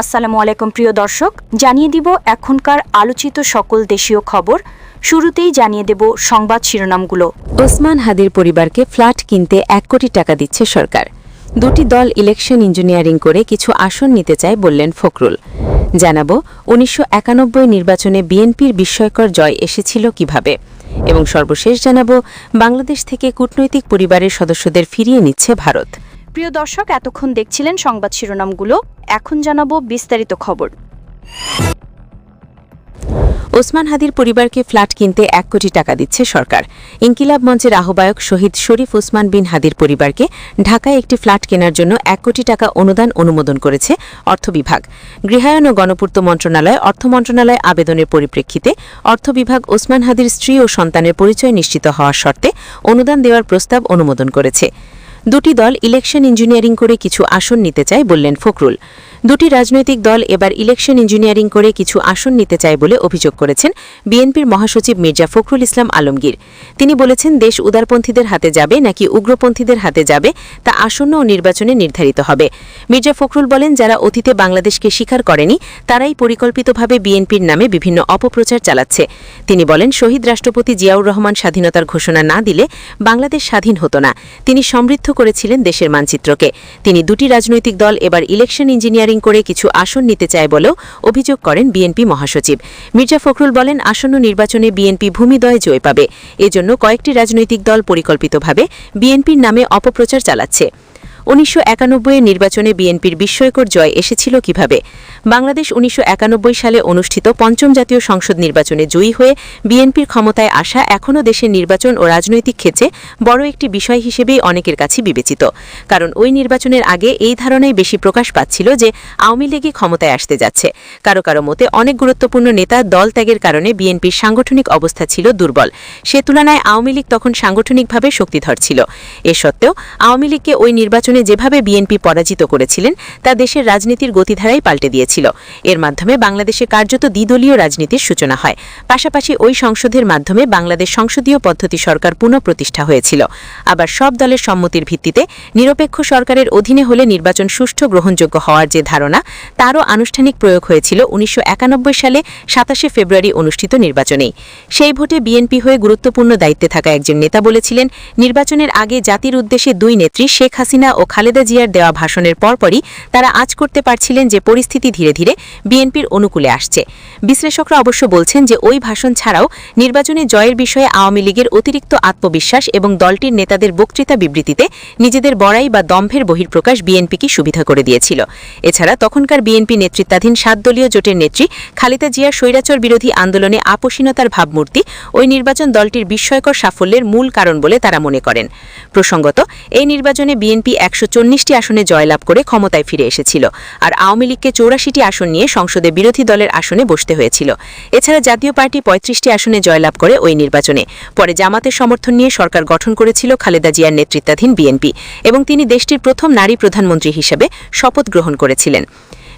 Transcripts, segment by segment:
আসসালামু আলাইকুম, প্রিয় দর্শক। জানিয়ে দিব এখনকার আলোচিত সকল দেশীয় খবর। শুরুতেই জানিয়ে দেব সংবাদ শিরোনামগুলো। ওসমান হাদির পরিবারকে ফ্ল্যাট কিনতে এক কোটি টাকা দিচ্ছে সরকার। দুটি দল ইলেকশন ইঞ্জিনিয়ারিং করে কিছু আসন নিতে চায় বললেন ফখরুল। জানাব, উনিশশো একানব্বই নির্বাচনে বিএনপির বিস্ময়কর জয় এসেছিল কীভাবে? এবং সর্বশেষ জানাব, বাংলাদেশ থেকে কূটনৈতিক পরিবারের সদস্যদের ফিরিয়ে নিচ্ছে ভারত। প্রিয় দর্শক, এতক্ষণ দেখছিলেন সংবাদ শিরোনামগুলো। এখন জানাব বিস্তারিত খবর। ওসমান হাদির পরিবারকে ফ্ল্যাট কিনতে এক কোটি টাকা দিচ্ছে সরকার। ইনকিলাব মঞ্চের আহ্বায়ক শহীদ শরীফ ওসমান বিন হাদির পরিবারকে ঢাকায় একটি ফ্ল্যাট কেনার জন্য এক কোটি টাকা অনুদান অনুমোদন করেছে অর্থ বিভাগ। গৃহায়ন ও গণপূর্ত মন্ত্রণালয়, অর্থ মন্ত্রণালয় আবেদনের পরিপ্রেক্ষিতে অর্থ বিভাগ ওসমান হাদির স্ত্রী ও সন্তানের পরিচয় নিশ্চিত হওয়ার শর্তে অনুদান দেওয়ার প্রস্তাব অনুমোদন করেছে। দুটি দল ইলেকশন ইঞ্জিনিয়ারিং করে কিছু আসন নিতে চায় বললেন ফখরুল। দুটি রাজনৈতিক দল এবার ইলেকশন ইঞ্জিনিয়ারিং করে কিছু আসন নিতে চায় বলে অভিযোগ করেছেন বিএনপির মহাসচিব মির্জা ফখরুল ইসলাম আলমগীর। তিনি বলেছেন, দেশ উদারপন্থীদের হাতে যাবে নাকি উগ্রপন্থীদের হাতে যাবে তা আসন্ন ও নির্বাচনে নির্ধারিত হবে। মির্জা ফখরুল বলেন, যারা অতীতে বাংলাদেশকে স্বীকার করেনি, তারাই পরিকল্পিতভাবে বিএনপির নামে বিভিন্ন অপপ্রচার চালাচ্ছে। তিনি বলেন, শহীদ রাষ্ট্রপতি জিয়াউর রহমান স্বাধীনতার ঘোষণা না দিলে বাংলাদেশ স্বাধীন হতো না। তিনি সমৃদ্ধ করেছিলেন দেশের মানচিত্রকে। তিনি দুটি রাজনৈতিক দল, এবার ইলেকশন ইঞ্জিনিয়ারিং করে কিছু আসন নিতে চায় বলেও অভিযোগ করেন বিএনপি মহাসচিব। মির্জা ফখরুল বলেন, আসন্ন নির্বাচনে বিএনপি ভূমিদয় জয় পাবে। এজন্য কয়েকটি রাজনৈতিক দল পরিকল্পিতভাবে বিএনপির নামে অপপ্রচার চালাচ্ছে। উনিশশো একানব্বই নির্বাচনে বিএনপির বিস্ময়কর জয় এসেছিল কীভাবে? বাংলাদেশ উনিশশো একানব্বই সালে অনুষ্ঠিত পঞ্চম জাতীয় সংসদ নির্বাচনে জয়ী হয়ে বিএনপির ক্ষমতায় আসা এখনও দেশের নির্বাচন ও রাজনৈতিক ক্ষেত্রে বড় একটি বিষয় হিসেবেই অনেকের কাছে বিবেচিত। কারণ ওই নির্বাচনের আগে এই ধারণাই বেশি প্রকাশ পাচ্ছিল যে আওয়ামী লীগই ক্ষমতায় আসতে যাচ্ছে। কারও কারও মতে অনেক গুরুত্বপূর্ণ নেতা দল ত্যাগের কারণে বিএনপির সাংগঠনিক অবস্থা ছিল দুর্বল। সে তুলনায় আওয়ামী লীগ তখন সাংগঠনিকভাবে শক্তিধর ছিল। এ সত্ত্বেও আওয়ামী লীগকে ওই নির্বাচনে যেভাবে বিএনপি পরাজিত করেছিলেন, তা দেশের রাজনীতির গতিধারাই পাল্টে দিয়েছিল। এর মাধ্যমে বাংলাদেশে কার্যত দ্বিদলীয় রাজনীতির সূচনা হয়। পাশাপাশি ওই সংসদের মাধ্যমে বাংলাদেশ সংসদীয় পদ্ধতি সরকার পুনঃপ্রতিষ্ঠা হয়েছিল। আবার সব দলের সম্মতির ভিত্তিতে নিরপেক্ষ সরকারের অধীনে হলে নির্বাচন সুষ্ঠু গ্রহণযোগ্য হওয়ার যে ধারণা, তারও আনুষ্ঠানিক প্রয়োগ হয়েছিল উনিশশো একানব্বই সালে সাতাশে ফেব্রুয়ারি অনুষ্ঠিত নির্বাচনেই। সেই ভোটে বিএনপি হয়ে গুরুত্বপূর্ণ দায়িত্বে থাকা একজন নেতা বলেছিলেন, নির্বাচনের আগে জাতির উদ্দেশ্যে দুই নেত্রী শেখ হাসিনা ও খালেদা জিয়ার দেওয়া ভাষণের পরপরই তারা আজ করতে পারছিলেন যে পরিস্থিতি ধীরে ধীরে বিএনপির অনুকূলে আসছে। বিশ্লেষকরা অবশ্য বলছেন যে ওই ভাষণ ছাড়াও নির্বাচনে জয়ের বিষয়ে আওয়ামী লীগের অতিরিক্ত আত্মবিশ্বাস এবং দলটির নেতাদের বক্তৃতা বিবৃতিতে নিজেদের বড়াই বা দম্ভের বহির্প্রকাশ বিএনপিকে সুবিধা করে দিয়েছিল। এছাড়া তখনকার বিএনপি নেতৃত্বাধীন সাত দলীয় জোটের নেত্রী খালেদা জিয়ার স্বৈরাচর বিরোধী আন্দোলনে আপসীনতার ভাবমূর্তি ওই নির্বাচন দলটির বিস্ময়কর সাফল্যের মূল কারণ বলে তারা মনে করেন। প্রসঙ্গত, এই নির্বাচনে বিএনপি একশো চল্লিশটি আসনে জয়লাভ করে ক্ষমতায় ফিরে এসেছিল আর আওয়ামী লীগকে চৌরাশিটি আসন নিয়ে সংসদে বিরোধী দলের আসনে বসতে হয়েছিল। এছাড়া জাতীয় পার্টি পঁয়ত্রিশটি আসনে জয়লাভ করে ওই নির্বাচনে। পরে জামাতের সমর্থন নিয়ে সরকার গঠন করেছিল খালেদা জিয়ার নেতৃত্বাধীন বিএনপি এবং তিনি দেশটির প্রথম নারী প্রধানমন্ত্রী হিসেবে শপথ গ্রহণ করেছিলেন।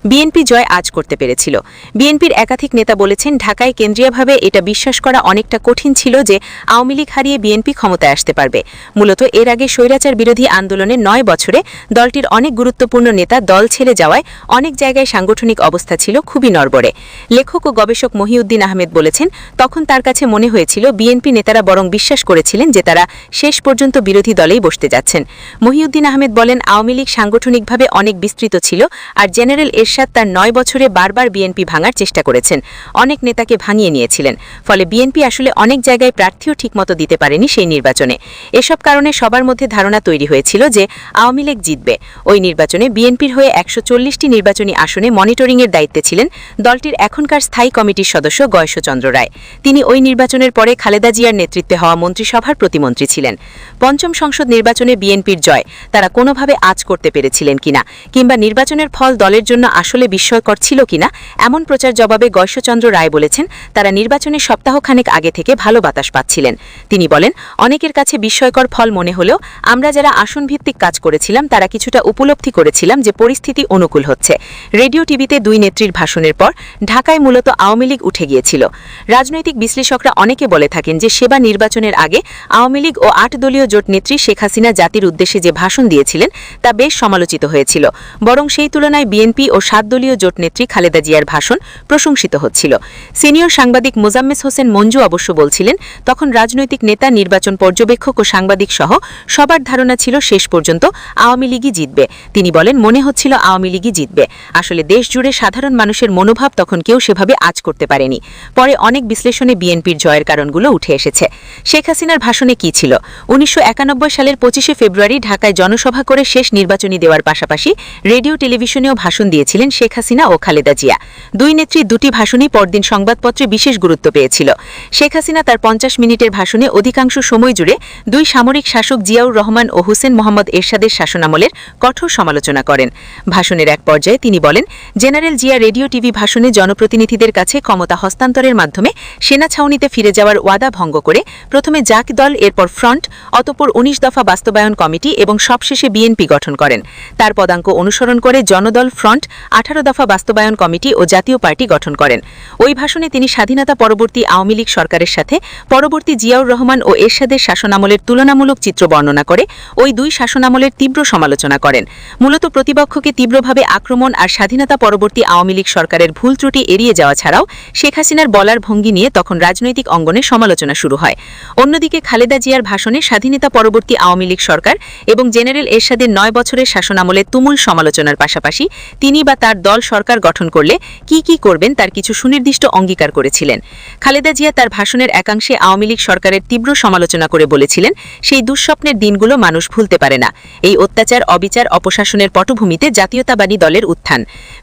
বিএনপি জয় আজ করতে পেরেছিল। বিএনপির একাধিক নেতা বলেছেন, ঢাকায় কেন্দ্রীয়ভাবে এটা বিশ্বাস করা অনেকটা কঠিন ছিল যে আওয়ামী লীগ হারিয়ে বিএনপি ক্ষমতায় আসতে পারবে। মূলত এর আগে স্বৈরাচার বিরোধী আন্দোলনের নয় বছরে দলটির অনেক গুরুত্বপূর্ণ নেতা দল ছেড়ে যাওয়ায় অনেক জায়গায় সাংগঠনিক অবস্থা ছিল খুবই নড়বড়ে। লেখক ও গবেষক মহিউদ্দিন আহমেদ বলেছেন, তখন তার কাছে মনে হয়েছিল বিএনপি নেতারা বরং বিশ্বাস করেছিলেন যে তারা শেষ পর্যন্ত বিরোধী দলেই বসতে যাচ্ছেন। মহিউদ্দিন আহমেদ বলেন, আওয়ামী লীগ সাংগঠনিকভাবে অনেক বিস্তৃত ছিল আর জেনারেল এরশাদ তার নয় বছরে বারবার বিএনপি ভাঙার চেষ্টা করেছেন। অনেক নেতাকে ভাঙিয়ে নিয়েছিলেন। ফলে বিএনপি আসলে অনেক জায়গায় প্রার্থীও ঠিকমতো দিতে পারেনি সেই নির্বাচনে। এসব কারণে সবার মধ্যে ধারণা তৈরি হয়েছিল যে আওয়ামী লীগ জিতবে। ওই নির্বাচনে বিএনপির হয়ে একশো চল্লিশটি নির্বাচনী আসনে মনিটরিংয়ের দায়িত্বে ছিলেন দলটির এখনকার স্থায়ী কমিটির সদস্য গয়েশচন্দ্র রায়। তিনি ওই নির্বাচনের পরে খালেদা জিয়ার নেতৃত্বে হওয়া মন্ত্রিসভার প্রতিমন্ত্রী ছিলেন। পঞ্চম সংসদ নির্বাচনে বিএনপির জয় তারা কোনোভাবে আজ করতে পেরেছিলেন কিনা কিংবা নির্বাচনের ফল দলের জন্য আসলে বিস্ময়কর ছিল কিনা, এমন প্রচার জবাবে গয়েশচন্দ্র রায় বলেছেন, তারা নির্বাচনের সপ্তাহখানেক আগে থেকে ভালো বাতাস পাচ্ছিলেন। তিনি বলেন, অনেকের কাছে বিস্ময়কর ফল মনে হলেও, আমরা যারা আসন ভিত্তিক কাজ করেছিলাম, তারা কিছুটা উপলব্ধি করেছিলাম যে পরিস্থিতি অনুকূল হচ্ছে। রেডিও টিভিতে দুই নেত্রীর ভাষণের পর, ঢাকায় মূলত আওয়ামী লীগ উঠে গিয়েছিল। রাজনৈতিক বিশ্লেষকরা অনেকে বলে থাকেন যে, সেবা নির্বাচনের আগে আওয়ামী লীগ ও আট দলীয় জোট নেত্রী শেখ হাসিনা জাতির উদ্দেশ্যে যে ভাষণ দিয়েছিলেন, তা বেশ সমালোচিত হয়েছিল। বরং সেই তুলনায় বিএনপি ও সাত দলীয় জোট নেত্রী খালেদা জিয়ার ভাষণ প্রশংসিত হচ্ছিল। সিনিয়র সাংবাদিক মোজাম্মেস হোসেন মঞ্জু অবশ্য বলছিলেন, তখন রাজনৈতিক নেতা, নির্বাচন পর্যবেক্ষক ও সাংবাদিক সহ সবার ধারণা ছিল শেষ পর্যন্ত আওয়ামী লীগই জিতবে। তিনি বলেন, মনে হচ্ছিল আওয়ামী লীগই জিতবে। আসলে দেশ জুড়ে সাধারণ মানুষের মনোভাব তখন কেউ সেভাবে আজ করতে পারেনি। পরে অনেক বিশ্লেষণে বিএনপির জয়ের কারণগুলো উঠে এসেছে। শেখ হাসিনার ভাষণে কি ছিল? উনিশশো একানব্বই সালের পঁচিশে ফেব্রুয়ারি ঢাকায় জনসভা করে শেষ নির্বাচনী দেওয়ার পাশাপাশি রেডিও, টেলিভিশনেও ভাষণ দিয়েছিলেন। শেখ হাসিনা ও খালেদা জিয়া। দুই নেত্রী দুটি ভাষণই পরদিন সংবাদপত্রে বিশেষ গুরুত্ব পেয়েছিল। শেখ হাসিনা তার পঞ্চাশ মিনিটের ভাষণে অধিকাংশ সময় জুড়ে দুই সামরিক শাসক জিয়াউর রহমান ও হুসেন মোহাম্মদ এরশাদের শাসনামলের কঠোর সমালোচনা করেন। ভাষণের এক পর্যায়ে তিনি বলেন, জেনারেল জিয়া রেডিও টিভি ভাষণে জনপ্রতিনিধিদের কাছে ক্ষমতা হস্তান্তরের মাধ্যমে সেনা ছাউনিতে ফিরে যাওয়ার ওয়াদা ভঙ্গ করে প্রথমে জাক দল, এরপর ফ্রন্ট, অতপর উনিশ দফা বাস্তবায়ন কমিটি এবং সবশেষে বিএনপি গঠন করেন। তার পদাঙ্ক অনুসরণ করে জনদল ফ্রন্ট আঠারো দফা বাস্তবায়ন কমিটি ও জাতীয় পার্টি গঠন করেন। ওই ভাষণে তিনি স্বাধীনতা পরবর্তী আওয়ামী লীগ সরকারের সাথে পরবর্তী জিয়াউর রহমান ও এরশাদের শাসনামলের তুলনামূলক চিত্র বর্ণনা করে, ওই দুই শাসনামলের তীব্র সমালোচনা করেন। মূলত প্রতিপক্ষকে তীব্রভাবে আক্রমণ আর স্বাধীনতা পরবর্তী আওয়ামী লীগ সরকারের ভুল ত্রুটি এড়িয়ে যাওয়া ছাড়াও শেখ হাসিনার বলার ভঙ্গি নিয়ে তখন রাজনৈতিক অঙ্গনে সমালোচনা শুরু হয়। অন্যদিকে খালেদা জিয়ার ভাষণে স্বাধীনতা পরবর্তী আওয়ামী লীগ সরকার এবং জেনারেল এরশাদের নয় বছরের শাসনামলে তুমুল সমালোচনার পাশাপাশি তিনি বা তার দল সরকার গঠন করলে কি কি করবেন তার কিছু সুনির্দিষ্ট অঙ্গীকার করেছিলেন। খালেদা জিয়া তার ভাষণের একাংশে আওয়ামী লীগ সরকারের তীব্র সমালোচনা করে বলেছিলেন, সেই দুঃস্বপ্নের দিনগুলো মানুষ ভুলতে পারে না। এই অত্যাচার, অবিচার, অপশাসনের পটভূমিতে জাতীয়তাবাদী দলের উত্থান।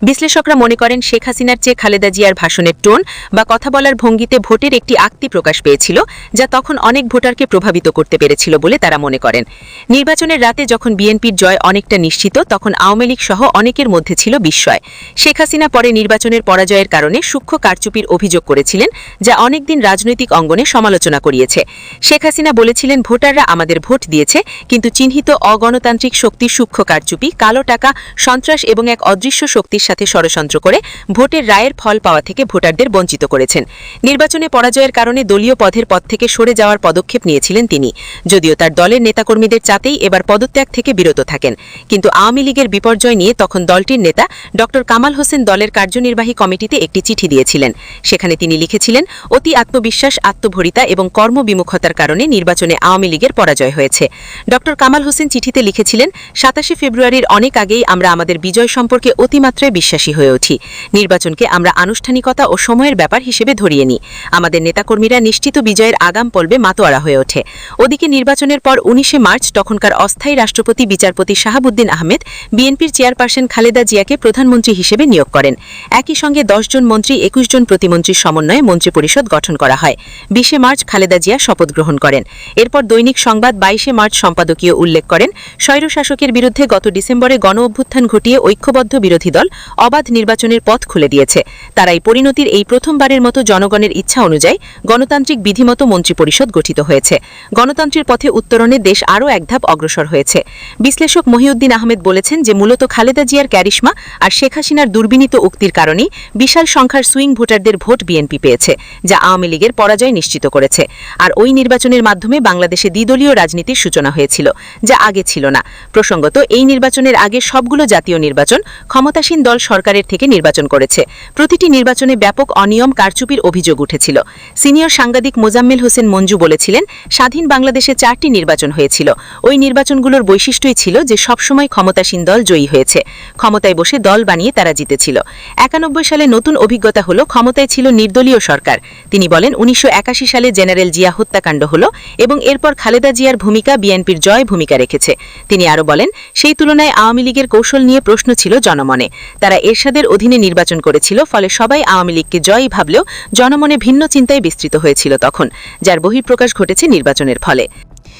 বিশ্লেষকরা মনে করেন, শেখ হাসিনার চেয়ে খালেদা জিয়ার ভাষণের টোন বা কথা বলার ভঙ্গিতে ভোটের একটি আক্তি প্রকাশ পেয়েছিল, যা তখন অনেক ভোটারকে প্রভাবিত করতে পেরেছিল বলে তারা মনে করেন। নির্বাচনের রাতে যখন বিএনপির জয় অনেকটা নিশ্চিত, তখন আওয়ামী লীগ সহ অনেকের মধ্যে ছিল বিস্ময় শেখ হাসিনা পরে নির্বাচনের পরাজয়ের কারণে সূক্ষ্ম কারচুপির অভিযোগ করেছিলেন, যা অনেকদিন রাজনৈতিক অঙ্গনে সমালোচনা করিয়েছে। শেখ হাসিনা বলেছিলেন, ভোটাররা আমাদের ভোট দিয়েছে, কিন্তু চিহ্নিত অগণতান্ত্রিক শক্তির সূক্ষ্ম কারচুপি, কালো টাকা, সন্ত্রাস এবং এক অদৃশ্য শক্তির সাথে ষড়যন্ত্র করে ভোটের রায়ের ফল পাওয়া থেকে ভোটারদের বঞ্চিত করেছেন। নির্বাচনে পরাজয়ের কারণে দলীয় পদের পদ থেকে সরে যাওয়ার পদক্ষেপ নিয়েছিলেন তিনি। যদিও তার দলের নেতাকর্মীদের চাতেই এবার পদত্যাগ থেকে বিরত থাকেন, কিন্তু আওয়ামী লীগের বিপর্যয় নিয়ে তখন দলটির নেতা ড. কামাল হোসেন দলের কার্যনির্বাহী কমিটিতে একটি চিঠি দিয়েছিলেন। সেখানে তিনি লিখেছিলেন, অতি আত্মবিশ্বাস, আত্মভরিতা এবং কর্মবিমুখতার কারণে নির্বাচনে আওয়ামী লীগের পরাজয় হয়েছে। ড. কামাল হোসেন চিঠিতে লিখেছিলেন, সাতাশে ফেব্রুয়ারির অনেক আগেই আমরা আমাদের বিজয় সম্পর্কে অতিমাত্রায় বিশ্বাসী হয়ে উঠি। নির্বাচনকে আমরা আনুষ্ঠানিকতা ও সময়ের ব্যাপার হিসেবে ধরিয়ে নিই। আমাদের নেতাকর্মীরা নিশ্চিত বিজয়ের আগাম পর্বে মাতোয়ারা হয়ে ওঠে। ওদিকে নির্বাচনের পর উনিশে মার্চ তখনকার অস্থায়ী রাষ্ট্রপতি বিচারপতি শাহাবুদ্দিন আহমেদ, বিএনপির চেয়ারপারসন খালেদা জিয়াকে প্রধানমন্ত্রী হিসেবে নিয়োগ করেন। একই সঙ্গে জন মন্ত্রী, একুশ জন প্রতিমন্ত্রীর সমন্বয়ে মন্ত্রিপরিষদ গঠন করা হয়। বিশে মার্চ খালেদা জিয়া শপথ গ্রহণ করেন। এরপর দৈনিক সংবাদ বাইশে মার্চ সম্পাদকীয় উল্লেখ করেন স্বৈরশাসকের বিরুদ্ধে গত ডিসেম্বরে গণ অভ্যুত্থান ঘটিয়ে ঐক্যবদ্ধ বিরোধী দল অবাধ নির্বাচনের পথ খুলে দিয়েছে। তারাই পরিণতির এই প্রথমবারের মতো জনগণের ইচ্ছা অনুযায়ী গণতান্ত্রিক বিধিমতো মন্ত্রিপরিষদ গঠিত হয়েছে। গণতন্ত্রের পথে উত্তরণে দেশ আরও এক ধাপ অগ্রসর হয়েছে। বিশ্লেষক মহিউদ্দিন আহমেদ বলেছেন যে, মূলত খালেদা জিয়ার ক্যারিশমা আর শেখ হাসিনার দুর্বিনীত উক্তির কারণে বিশাল সংখ্যার সুইং ভোটারদের ভোট বিএনপি পেয়েছে, যা আওয়ামী লীগের পরাজয় নিশ্চিত করেছে। আর ওই নির্বাচনের মাধ্যমে বাংলাদেশে দ্বিদলীয় রাজনীতির সূচনা হয়েছিল, যা আগে ছিল না। প্রসঙ্গত, এই নির্বাচনের আগে সবগুলো জাতীয় নির্বাচন ক্ষমতাসীন দল সরকারের থেকে নির্বাচন করেছে। প্রতিটি নির্বাচনে ব্যাপক অনিয়ম কারচুপির অভিযোগ উঠেছিল। সিনিয়র সাংবাদিক মোজাম্মেল হোসেন মঞ্জু বলেছিলেন, স্বাধীন বাংলাদেশে চারটি নির্বাচন হয়েছিল। ওই নির্বাচনগুলোর বৈশিষ্ট্যই ছিল যে সবসময় ক্ষমতাসীন দল জয়ী হয়েছে। ক্ষমতায় বসে দল বানিয়ে তারা জিতেছিল। একানব্বই সালে নতুন অভিজ্ঞতা হল, ক্ষমতায় ছিল নির্দলীয় সরকার। তিনি বলেন, উনিশশো একাশি সালে জেনারেল জিয়া হত্যাকাণ্ড হল এবং এরপর খালেদা জিয়ার ভূমিকা বিএনপির জয় ভূমিকা রেখেছে। তিনি আরও বলেন, সেই তুলনায় আওয়ামী লীগের কৌশল নিয়ে প্রশ্ন ছিল জনমনে। তারা এরশাদের অধীনে নির্বাচন করেছিল, ফলে সবাই আওয়ামী লীগকে জয়ই ভাবলেও জনমনে ভিন্ন চিন্তায় বিস্তৃত হয়েছিল তখন, যার বহিঃপ্রকাশ ঘটেছে নির্বাচনের ফলে।